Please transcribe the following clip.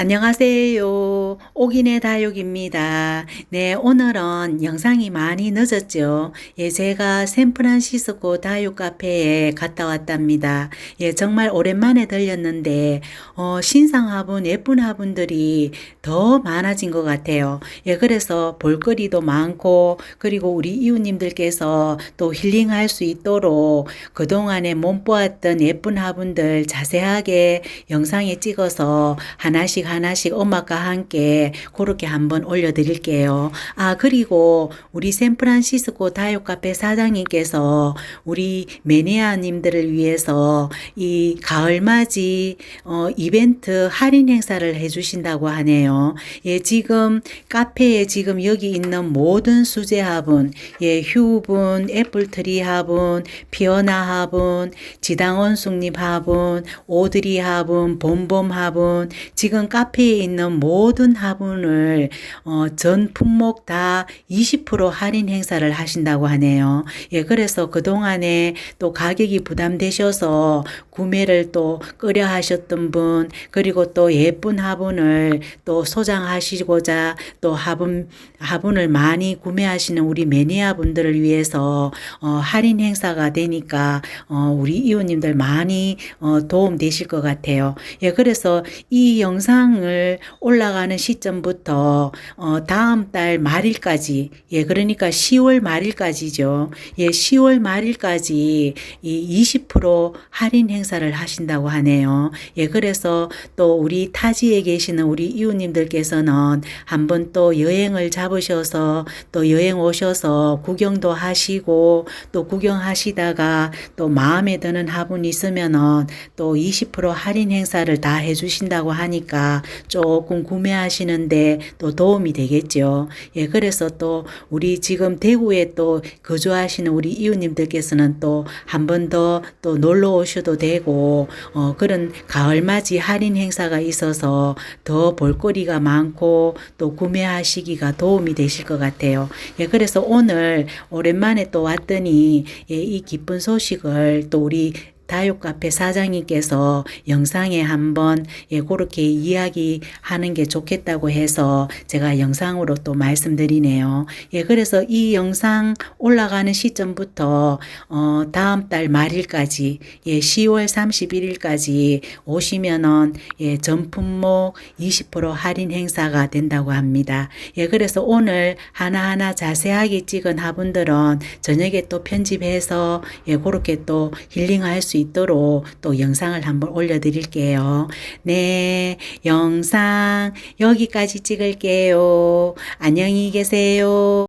안녕하세요. 옥인의 다육입니다. 네, 오늘은 영상이 많이 늦었죠. 예, 제가 샌프란시스코 다육 카페에 갔다 왔답니다. 예, 정말 오랜만에 들렸는데, 어, 신상 화분, 예쁜 화분들이 더 많아진 것 같아요. 예, 그래서 볼거리도 많고, 그리고 우리 이웃님들께서 또 힐링할 수 있도록 그동안에 못 보았던 예쁜 화분들 자세하게 영상에 찍어서 하나씩 하나씩 음악과 함께 그렇게 한번 올려드릴게요. 아, 그리고 우리 샌프란시스코 다육 카페 사장님께서 우리 매니아님들을 위해서 이 가을맞이 어, 이벤트 할인 행사를 해주신다고 하네요. 예, 지금 카페에 지금 여기 있는 모든 수제 화분, 예, 휴분, 애플트리 화분, 피어나 화분, 지당원 숭잎 화분, 오드리 화분, 봄봄 화분, 지금 카 페에 있는 모든 화분을 어, 전 품목 다 20% 할인 행사를 하신다고 하네요. 예, 그래서 그동안에 또 가격이 부담되셔서 구매를 또 꺼려 하셨던 분, 그리고 또 예쁜 화분을 또 소장하시고자 또 화분, 화분을 많이 구매하시는 우리 매니아 분들을 위해서 어, 할인 행사가 되니까 어, 우리 이웃님들 많이 어, 도움 되실 것 같아요. 예, 그래서 이 영상 을 올라가는 시점부터 어, 다음 달 말일까지, 예, 그러니까 10월 말일까지죠. 예, 10월 말일까지 이 20% 할인 행사를 하신다고 하네요. 예, 그래서 또 우리 타지에 계시는 우리 이웃님들께서는 한번 또 여행을 잡으셔서 또 여행 오셔서 구경도 하시고 또 구경하시다가 또 마음에 드는 화분 있으면은 또 20% 할인 행사를 다 해주신다고 하니까 조금 구매하시는데 또 도움이 되겠죠. 예, 그래서 또 우리 지금 대구에 또 거주하시는 우리 이웃님들께서는 또 한 번 더 또 놀러 오셔도 되고 어, 그런 가을맞이 할인 행사가 있어서 더 볼거리가 많고 또 구매하시기가 도움이 되실 것 같아요. 예, 그래서 오늘 오랜만에 또 왔더니 예, 이 기쁜 소식을 또 우리 다육 카페 사장님께서 영상에 한번 예, 그렇게 이야기하는 게 좋겠다고 해서 제가 영상으로 또 말씀드리네요. 예, 그래서 이 영상 올라가는 시점부터 어, 다음 달 말일까지 예, 10월 31일까지 오시면은 예, 전 품목 20% 할인 행사가 된다고 합니다. 예, 그래서 오늘 하나하나 자세하게 찍은 화분들은 저녁에 또 편집해서 예, 그렇게 또 힐링할 수 있도록 또 영상을 한번 올려드릴게요. 네, 영상 여기까지 찍을게요. 안녕히 계세요.